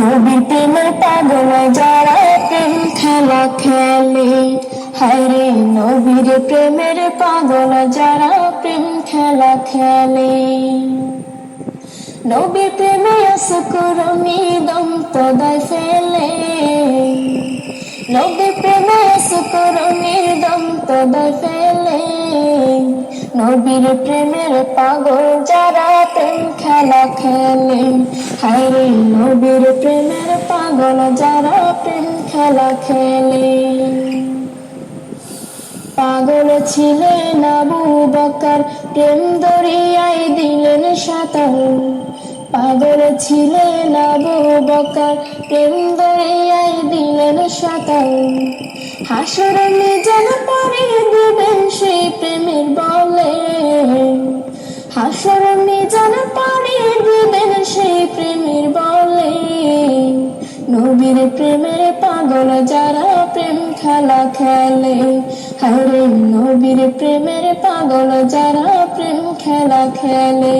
নবীর প্রেমের পাগল যারা প্রেম খেলা খেলে। হরে নবীর প্রেমের পাগল যারা প্রেম খেলা খেলে। নবীর প্রেমে আসকরণী দম তদায় ফেলে। নবীর প্রেমে আসকরণী দম তদায় ফেলে। নবীর প্রেমের পাগল যারা প্রেম খেলা খেলে। হায়রে নবীর প্রেমের পাগল যারা প্রেম খেলা খেলে। পাগল ছিলেন আবু বকর, প্রেম দরিয়ায় দিলেন সাঁতার। পাগল ছিলেন আবু বকর, প্রেম দরিয়ায় দিলেন সাঁতার। হাসর যেন পরে দিবেন সেই প্রেমের বলে। হাসর খেলা। হরে নবীর প্রেমের পাগল যারা প্রেম খেলা খেলে।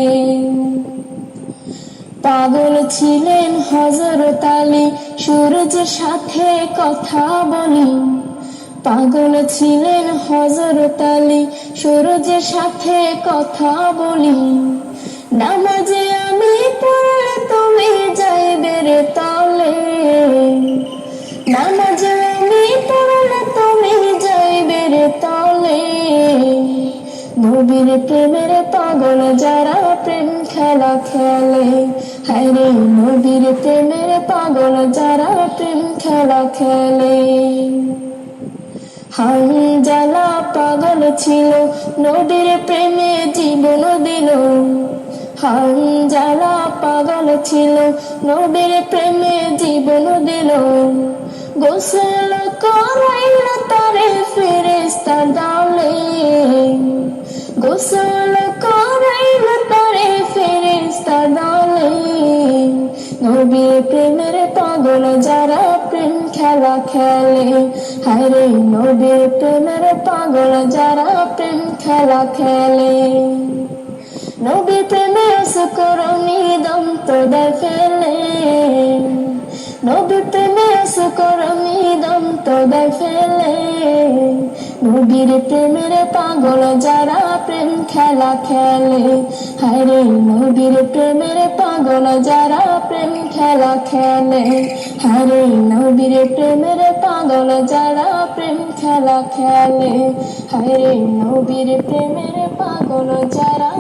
পাগল ছিলেন হজরত আলী সূরজের সাথে কথা বলি। পাগল ছিলেন হজরত আলী সূরজের সাথে কথা বলি। নামাজে আমি পড়লে তুমি যাইবে রে তলে। নামাজে আমি রে তলে নবীর প্রেমের পাগল যারা প্রেম খেলা খেলে। হায়রে নবীর প্রেমের পাগল যারা প্রেম খেলা খেলে। হানজালা পাগল ছিল, নবীর প্রেমে জীবন দিল। হানজালা পাগল ছিল, নবীর প্রেমে জীবন দিল। গোসল করাইল গোসল করাইল তারে ফেরেস্তা ডালে নবীর প্রেমের পাগল যারা প্রেম খেলা খেলে। হায়রে নবীর প্রেমের পাগল যারা প্রেম খেলা খেলে। নবীর প্রেমে সুকরণী দম তো দেখেলে। নবীর প্রেমে সুকরণী দম তো দেখেলে। নবীর প্রেমের পাগল যারা প্রেম খেলা খেলে। হায়রে নবীর প্রেমের পাগল যারা প্রেম খেলা খেলে। হায়রে নবীর প্রেমের পাগল যারা প্রেম খেলা খেলে। হায়রে নবীর প্রেমের পাগল যারা